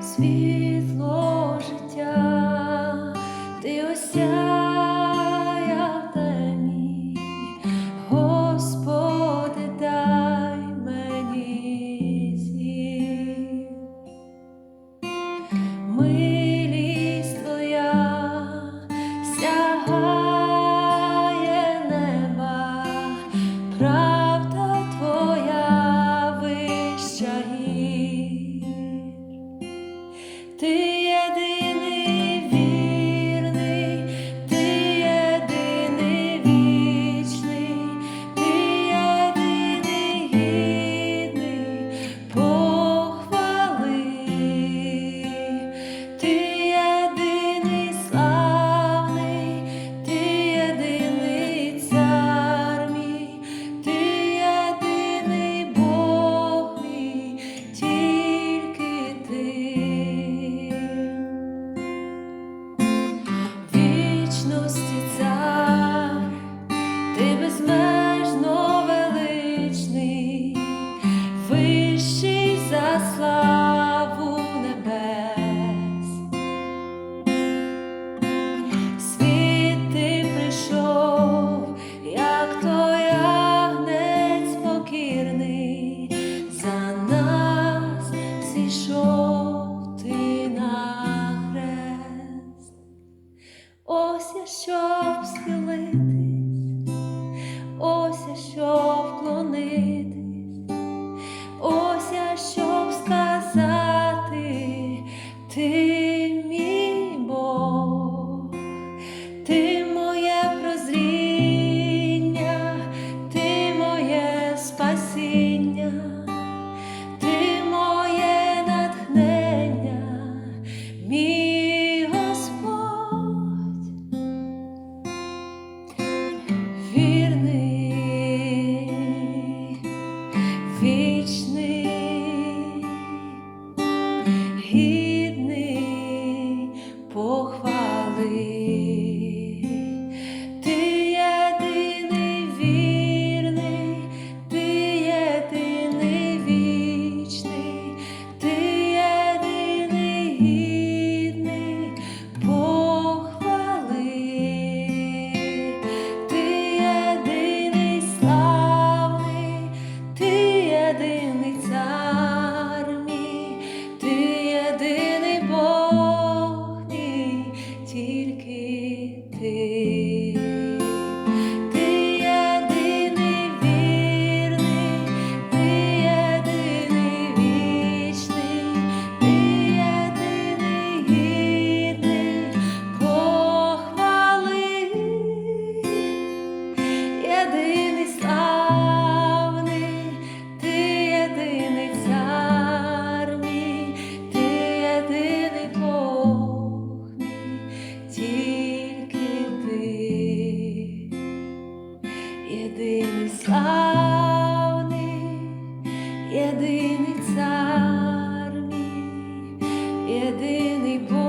Sweet. t'es славу небес, світ ти прийшов, як той агнець покірний, за нас зійшов ти на хрест, ось я щоб схилив. вічний, гідний похвали. єдиний славний, єдиний цар мій, єдиний Бог.